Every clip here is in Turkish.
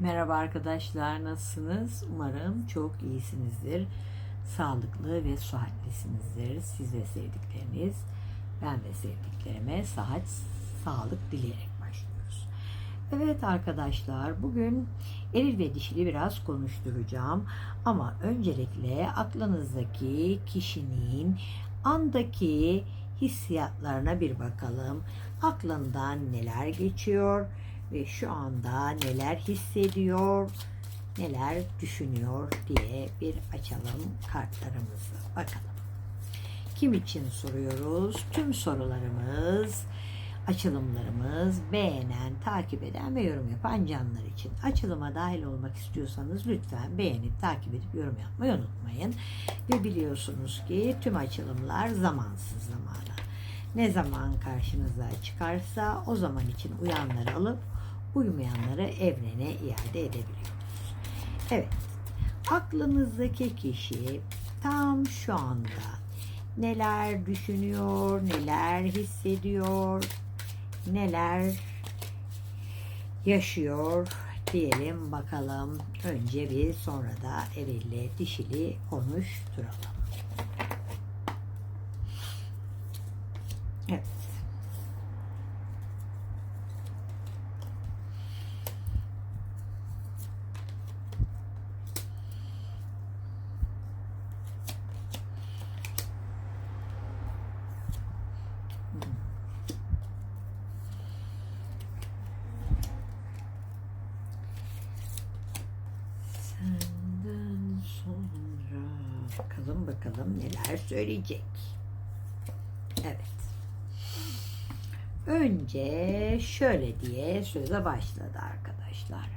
Merhaba arkadaşlar, nasılsınız? Umarım çok iyisinizdir. Sağlıklı ve sıhhatlisinizdir. Siz ve sevdikleriniz, ben ve sevdiklerime sıhhat, sağlık dileyerek başlıyoruz. Evet arkadaşlar, bugün eril ve dişili biraz konuşturacağım. Ama öncelikle aklınızdaki kişinin andaki hissiyatlarına bir bakalım. Aklından neler geçiyor? Ve şu anda neler hissediyor, neler düşünüyor diye bir açalım kartlarımızı. Bakalım. Kim için soruyoruz? Tüm sorularımız, açılımlarımız beğenen, takip eden ve yorum yapan canlar için. Açılıma dahil olmak istiyorsanız lütfen beğenip, takip edip yorum yapmayı unutmayın. Ve biliyorsunuz ki tüm açılımlar zamansız zamana. Ne zaman karşınıza çıkarsa o zaman için uyanları alıp uymayanları evrene iade edebiliyoruz. Evet, aklınızdaki kişi tam şu anda neler düşünüyor, neler hissediyor, neler yaşıyor diyelim bakalım. Önce bir sonra da erille dişili konuşturalım. Evet. Senden sonra bakalım bakalım neler söyleyecek. Evet. Önce şöyle diye söze başladı arkadaşlar.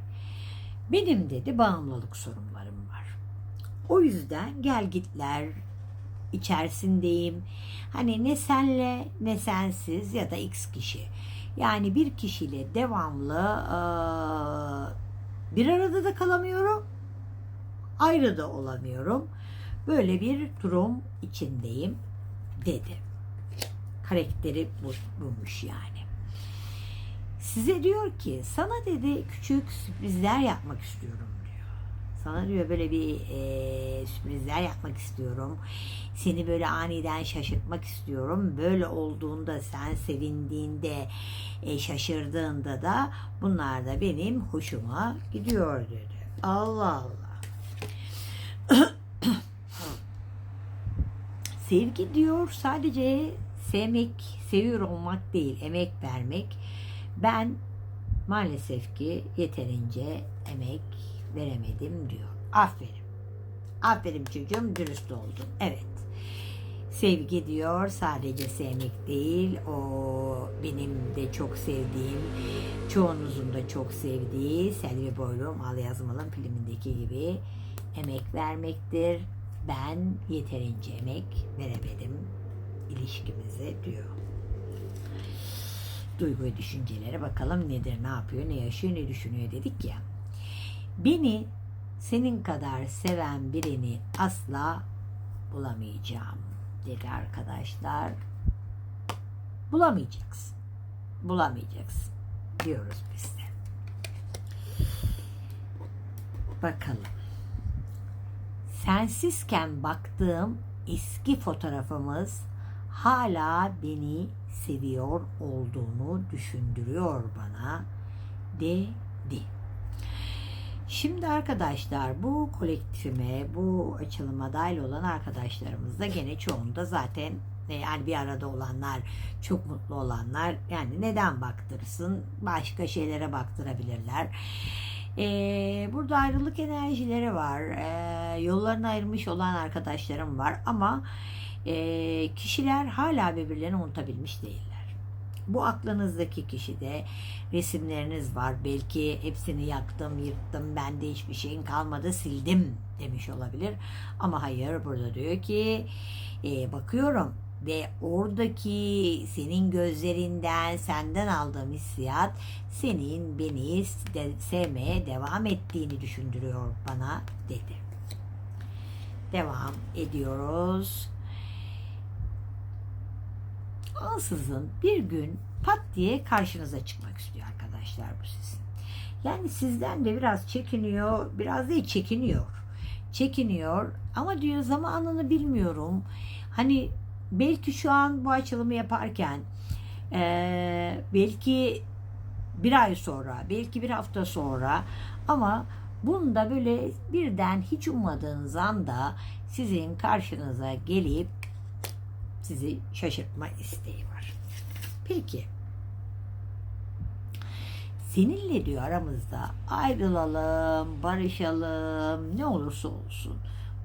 Benim dedi bağımlılık sorunlarım var. O yüzden gel gitler içerisindeyim. Hani ne senle ne sensiz ya da x kişi. Yani bir kişiyle devamlı eee, bir arada da kalamıyorum. Ayrı da olamıyorum. Böyle bir durum içindeyim dedi. Karakteri bu, buymuş yani. Size diyor ki sana dedi küçük sürprizler yapmak istiyorum diyor. Sana diyor böyle bir e, sürprizler yapmak istiyorum. Seni böyle aniden şaşırtmak istiyorum. Böyle olduğunda sen sevindiğinde, e, şaşırdığında da bunlar da benim hoşuma gidiyor dedi. Allah Allah. Sevgi diyor sadece sevmek, seviyor olmak değil, emek vermek. Ben maalesef ki yeterince emek veremedim diyor. Aferin. Aferin çocuğum dürüst oldun. Evet. Sevgi diyor sadece sevmek değil o benim de çok sevdiğim çoğunuzun da çok sevdiği Selvi Boylum Al Yazmalım filmindeki gibi emek vermektir. Ben yeterince emek veremedim ilişkimize diyor. Duygu ve düşüncelere bakalım nedir, ne yapıyor, ne yaşıyor, ne düşünüyor dedik ya. Beni senin kadar seven birini asla bulamayacağım dedi arkadaşlar. Bulamayacaksın. Bulamayacaksın diyoruz biz de. Bakalım. Sensizken baktığım eski fotoğrafımız hala beni seviyor olduğunu düşündürüyor bana dedi. Şimdi arkadaşlar bu kolektifime, bu açılıma dahil olan arkadaşlarımız da gene çoğunda zaten e, yani bir arada olanlar, çok mutlu olanlar yani neden baktırsın? Başka şeylere baktırabilirler. Ee, burada ayrılık enerjileri var. Ee, yollarını ayırmış olan arkadaşlarım var ama e, kişiler hala birbirlerini unutabilmiş değiller. Bu aklınızdaki kişide resimleriniz var. Belki hepsini yaktım, yırttım, bende hiçbir şeyin kalmadı, sildim demiş olabilir. Ama hayır burada diyor ki e, bakıyorum ve oradaki senin gözlerinden senden aldığım hissiyat senin beni de, sevmeye devam ettiğini düşündürüyor bana dedi. Devam ediyoruz. Ansızın bir gün pat diye karşınıza çıkmak istiyor arkadaşlar bu sizin. Yani sizden de biraz çekiniyor, biraz değil çekiniyor. Çekiniyor ama diyor zamanını bilmiyorum. Hani belki şu an bu açılımı yaparken eee, belki bir ay sonra, belki bir hafta sonra ama bunda böyle birden hiç ummadığınız anda sizin karşınıza gelip sizi şaşırtma isteği var. Peki seninle diyor aramızda ayrılalım, barışalım, ne olursa olsun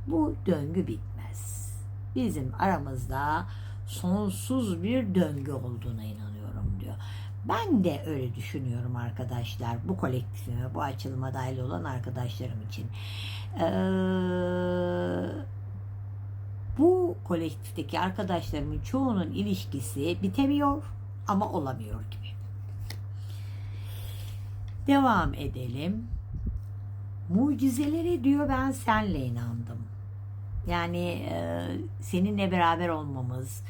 bu döngü bitmez. Bizim aramızda sonsuz bir döngü olduğuna inanıyorum diyor. Ben de öyle düşünüyorum arkadaşlar. Bu kolektifime, bu açılıma dahil olan arkadaşlarım için. Ee, bu kolektifteki arkadaşlarımın çoğunun ilişkisi bitemiyor ama olamıyor gibi. Devam edelim. Mucizelere diyor ben senle inandım. Yani e, seninle beraber olmamız,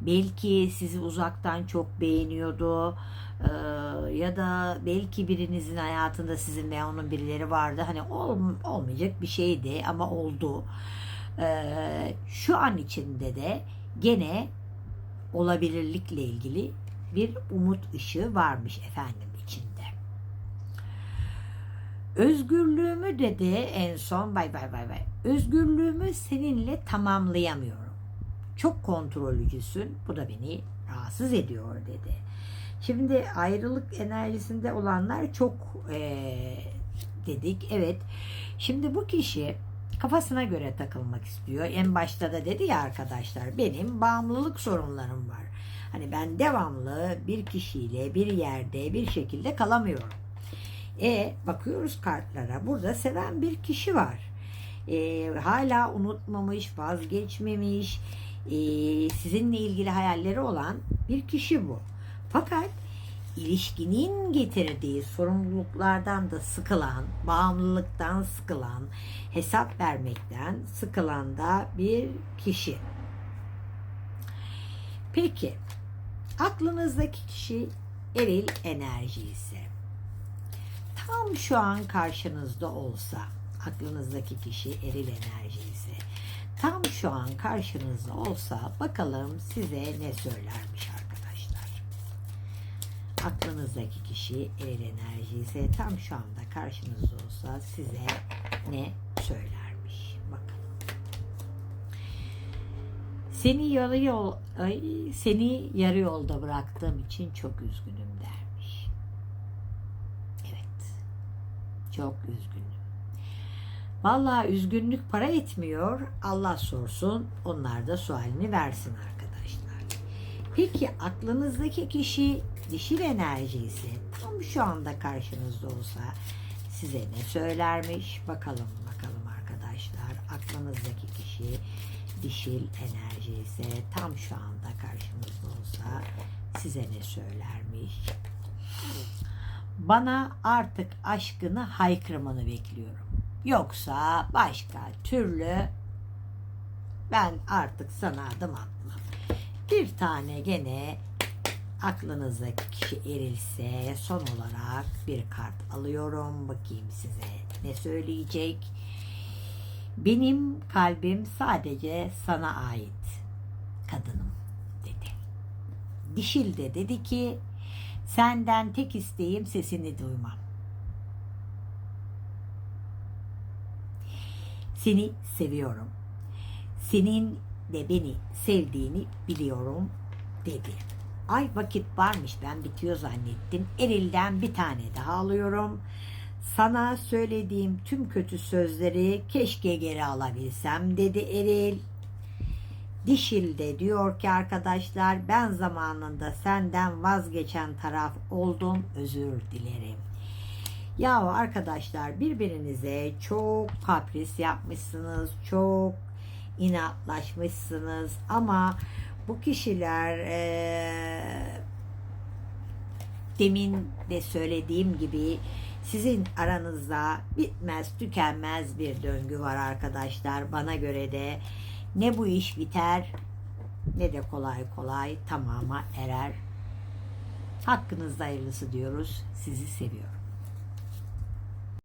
belki sizi uzaktan çok beğeniyordu e, ya da belki birinizin hayatında sizin veya onun birileri vardı. Hani ol, olmayacak bir şeydi ama oldu. E, şu an içinde de gene olabilirlikle ilgili bir umut ışığı varmış efendim içinde. Özgürlüğümü dedi en son bay bay bay bay. Özgürlüğümü seninle tamamlayamıyorum. Çok kontrolcüsün. Bu da beni rahatsız ediyor dedi. Şimdi ayrılık enerjisinde olanlar çok eee, dedik. Evet. Şimdi bu kişi kafasına göre takılmak istiyor. En başta da dedi ya arkadaşlar benim bağımlılık sorunlarım var. Hani ben devamlı bir kişiyle bir yerde bir şekilde kalamıyorum. E bakıyoruz kartlara. Burada seven bir kişi var. E, hala unutmamış, vazgeçmemiş, e, sizinle ilgili hayalleri olan bir kişi bu. Fakat ilişkinin getirdiği sorumluluklardan da sıkılan, bağımlılıktan sıkılan, hesap vermekten sıkılan da bir kişi. Peki, aklınızdaki kişi eril enerji ise tam şu an karşınızda olsa, aklınızdaki kişi eril enerji ise, tam şu an karşınızda olsa bakalım size ne söylermiş. Aklınızdaki kişi eril enerji ise tam şu anda karşınızda olsa size ne söylermiş. Bakalım. Seni yarı yol ay, seni yarı yolda bıraktığım için çok üzgünüm dermiş. Evet. Çok üzgünüm. Vallahi üzgünlük para etmiyor. Allah sorsun. Onlar da sualini versin arkadaşlar. Peki aklınızdaki kişi dişil enerji ise tam şu anda karşınızda olsa size ne söylermiş? Bakalım bakalım arkadaşlar. Aklınızdaki kişi dişil enerji ise tam şu anda karşınızda olsa size ne söylermiş? Bana artık aşkını haykırmanı bekliyorum. Yoksa başka türlü ben artık sana adım atmam. Bir tane gene aklınızdaki erilse son olarak bir kart alıyorum. Bakayım size ne söyleyecek. Benim kalbim sadece sana ait kadınım dedi. Dişil de dedi ki senden tek isteğim sesini duymam. Seni seviyorum. Senin de beni sevdiğini biliyorum dedi. Ay vakit varmış ben bitiyor zannettim. Eril'den bir tane daha alıyorum. Sana söylediğim tüm kötü sözleri keşke geri alabilsem dedi Eril. Dişil de diyor ki arkadaşlar ben zamanında senden vazgeçen taraf oldum özür dilerim. Ya arkadaşlar birbirinize çok kapris yapmışsınız, çok inatlaşmışsınız ama bu kişiler eee, demin de söylediğim gibi sizin aranızda bitmez tükenmez bir döngü var arkadaşlar. Bana göre de ne bu iş biter ne de kolay kolay tamama erer. Hakkınızda hayırlısı diyoruz. Sizi seviyorum.